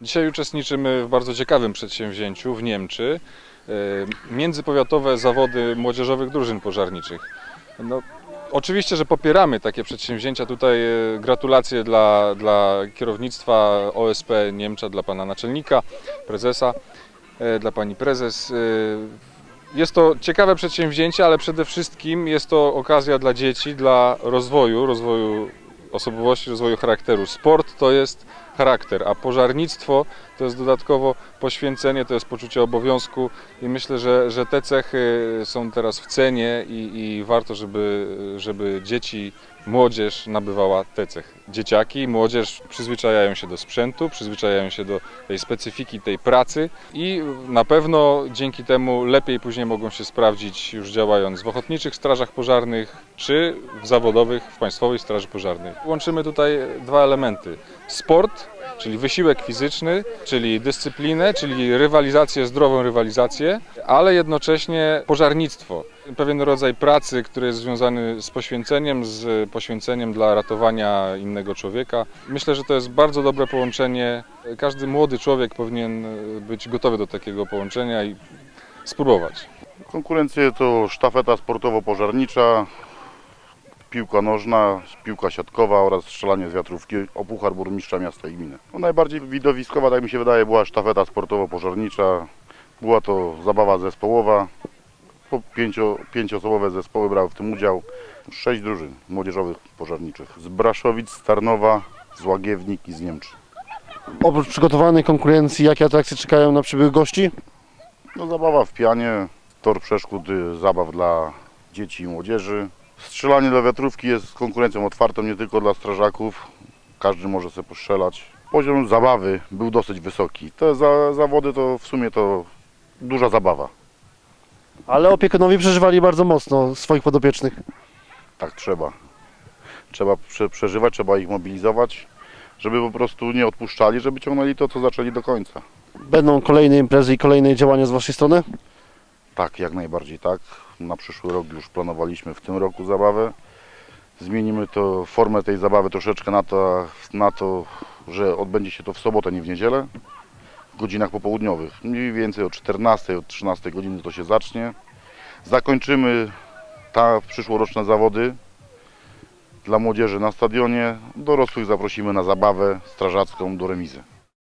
Dzisiaj uczestniczymy w bardzo ciekawym przedsięwzięciu w Niemczy. e, Międzypowiatowe zawody młodzieżowych drużyn pożarniczych. No, oczywiście, że popieramy takie przedsięwzięcia. Tutaj e, gratulacje dla, dla kierownictwa OSP Niemcza, dla pana naczelnika, prezesa, e, dla pani prezes. Jest to ciekawe przedsięwzięcie, ale przede wszystkim jest to okazja dla dzieci, dla rozwoju, rozwoju osobowości, rozwoju charakteru. Sport to jest charakter, a pożarnictwo to jest dodatkowo poświęcenie, to jest poczucie obowiązku i myślę, że, że te cechy są teraz w cenie i, i warto, żeby, żeby dzieci, młodzież nabywała te cechy. Dzieciaki, młodzież przyzwyczajają się do sprzętu, przyzwyczajają się do tej specyfiki tej pracy i na pewno dzięki temu lepiej później mogą się sprawdzić już działając w ochotniczych strażach pożarnych czy w zawodowych w Państwowej Straży Pożarnej. Łączymy tutaj dwa elementy. Sport, czyli wysiłek fizyczny, czyli dyscyplinę, czyli rywalizację, zdrową rywalizację, ale jednocześnie pożarnictwo. Pewien rodzaj pracy, który jest związany z poświęceniem, z poświęceniem dla ratowania innego człowieka. Myślę, że to jest bardzo dobre połączenie. Każdy młody człowiek powinien być gotowy do takiego połączenia i spróbować. Konkurencje to sztafeta sportowo-pożarnicza, piłka nożna, piłka siatkowa oraz strzelanie z wiatrówki o puchar burmistrza miasta i gminy. No najbardziej widowiskowa, tak mi się wydaje, była sztafeta sportowo-pożarnicza. Była to zabawa zespołowa. Po pięcio, pięcioosobowe zespoły brały w tym udział. Sześć drużyn młodzieżowych pożarniczych. Z Braszowic, z Tarnowa, z Łagiewnik i z Niemczy. Oprócz przygotowanej konkurencji, jakie atrakcje czekają na przybyłych gości? No, zabawa w pianie, tor przeszkód, y, zabaw dla dzieci i młodzieży. Strzelanie do wiatrówki jest konkurencją otwartą nie tylko dla strażaków. Każdy może sobie postrzelać. Poziom zabawy był dosyć wysoki. Te za, zawody to w sumie to duża zabawa. Ale opiekunowie przeżywali bardzo mocno swoich podopiecznych. Tak trzeba. Trzeba prze, przeżywać, trzeba ich mobilizować, żeby po prostu nie odpuszczali, żeby ciągnęli to, co zaczęli do końca. Będą kolejne imprezy i kolejne działania z Waszej strony? Tak, jak najbardziej tak. Na przyszły rok już planowaliśmy w tym roku zabawę. Zmienimy to formę tej zabawy troszeczkę na to, na to, że odbędzie się to w sobotę, nie w niedzielę, w godzinach popołudniowych. Mniej więcej o 14, od 13 godziny to się zacznie. Zakończymy ta przyszłoroczne zawody dla młodzieży na stadionie. Dorosłych zaprosimy na zabawę strażacką do remizy.